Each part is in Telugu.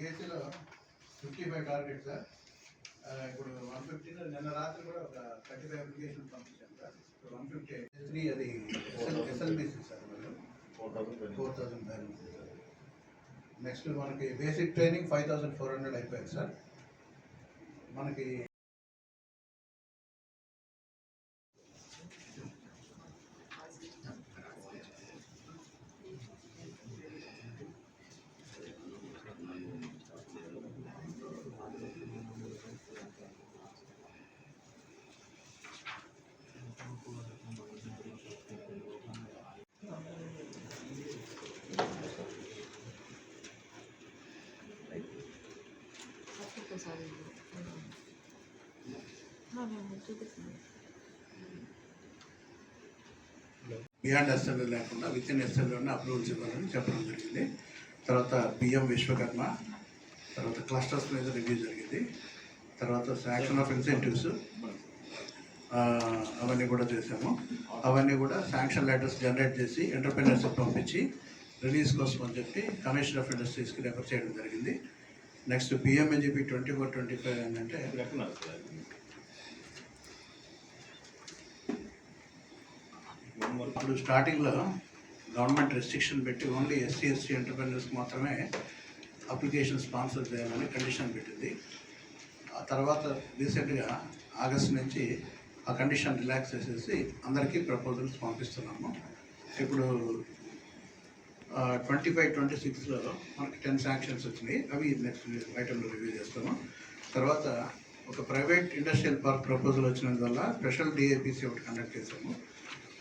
ఏసీలో ఫిఫ్టీ ఫైవ్ టార్గెట్ సార్ ఇప్పుడు వన్ ఫిఫ్టీ నిన్న రాత్రి కూడా ఒక థర్టీ ఫైవ్ అప్లికేషన్ పంపించాను సార్ వన్ ఫిఫ్టీ త్రీ అది SLBC sir four thousand balance sir next మనకి basic training five thousand four hundred అయిపోయింది సార్ మనకి ఒక్కసారి బియాండ్ అసెంబ్లీ లేకుండా విత్ ఇన్ ఎస్ఎల్లోనే అప్రూవల్స్ ఇవ్వాలని చెప్పడం జరిగింది. తర్వాత బిఎం విశ్వకర్మ తర్వాత క్లస్టర్స్ మీద రివ్యూ జరిగింది. తర్వాత శాంక్షన్ ఆఫ్ ఇన్సెంటివ్స్ అవన్నీ కూడా చేశాము. అవన్నీ కూడా శాంక్షన్ లెటర్స్ జనరేట్ చేసి ఎంటర్ప్రినర్స్కి పంపించి రిలీజ్ కోసం అని చెప్పి కమిషన్ ఆఫ్ ఇండస్ట్రీస్కి రెఫర్ చేయడం జరిగింది. Next PMNGP twenty four twenty five ఏంటంటే ఇప్పుడు స్టార్టింగ్లో గవర్నమెంట్ రెస్ట్రిక్షన్ పెట్టి ఓన్లీ ఎస్సీ ఎస్టీ ఎంటర్ప్రైనర్స్కి మాత్రమే అప్లికేషన్ స్పాన్సర్ చేయాలని కండిషన్ పెట్టింది. ఆ తర్వాత రీసెంట్గా ఆగస్ట్ నుంచి ఆ కండిషన్ రిలాక్స్ చేసేసి అందరికీ ప్రపోజల్స్ పంపిస్తున్నాము. ఇప్పుడు ట్వంటీ ఫైవ్ ట్వంటీ సిక్స్లో మనకి టెన్ శాంక్షన్స్ వచ్చినాయి. అవి నెక్స్ట్ ఐటెంలో రివ్యూ చేస్తాము. తర్వాత ఒక ప్రైవేట్ ఇండస్ట్రియల్ పార్క్ ప్రపోజల్ వచ్చినందువల్ల స్పెషల్ డిఏపిసి ఒకటి కండక్ట్ చేసాము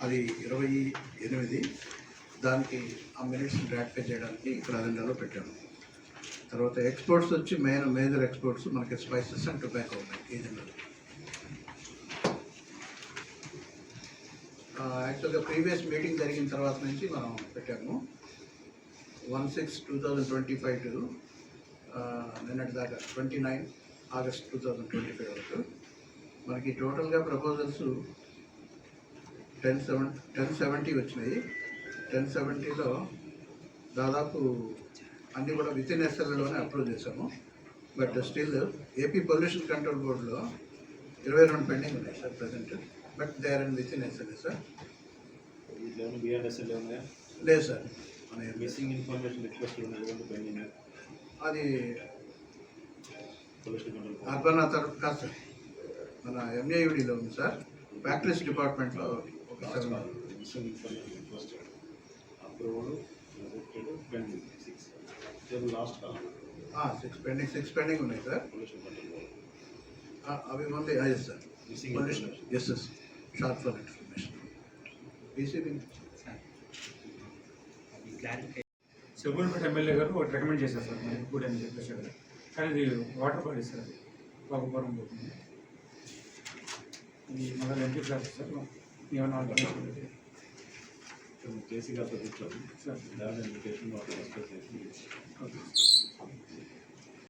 అది ఇరవై ఎనిమిది. దానికి ఆ మినిట్స్ ట్రాక్పే చేయడానికి ఇక్కడ అజెండాలో పెట్టాము. తర్వాత ఎక్స్పోర్ట్స్ వచ్చి మెయిన్ మేజర్ ఎక్స్పోర్ట్స్ మనకి స్పైసెస్ అండ్ టొబాకో ఉన్నాయి. ఈ జనరల్ యాక్చువల్గా ప్రీవియస్ మీటింగ్ జరిగిన తర్వాత నుంచి మనం పెట్టాము. One six two thousand twenty five to నిన్నటి దాకా twenty nine August two thousand twenty five వరకు. మనకి టోటల్గా proposals ten seven ten seventy వచ్చినాయి. టెన్ సెవెంటీలో దాదాపు అన్నీ కూడా విత్ ఇన్ ఎస్ఎల్లోనే అప్రూవ్ చేసాము but still AP pollution control బోర్డులో ఇరవై రెండు పెండింగ్ ఉన్నాయి sir present but they are in within SLA sir లేదు సార్ మిస్సింగ్ ఇన్ఫర్మేషన్ రిక్వెస్ట్ అది అర్బన్ అథారిటీ కాదు సార్. మన ఎంఏయుడిలో ఉంది సార్. ఫ్యాక్టరీస్ డిపార్ట్మెంట్లో ఒక seven missing information request approval rejected pending six last six pending six pending ఉన్నాయి సార్. అవి only yes sir missing yes yes shortfall information PCB Subrahmanyam MLA గారు ఒకటి రికమెండ్ చేశారు సార్ మరి గుడ్ అని చెప్పేసి అక్కడ. కానీ ఇది వాటర్ బాడీ సార్ అది. బాగుపురం పోతుంది. ఇది మన ఎంపీ క్లాస్ సార్ ఏమైనా ఆల్టర్నేటివ్ ఉంటే. కేసీ గారితో కూర్చొని సార్. దాని ఇన్విటేషన్ ఓకే.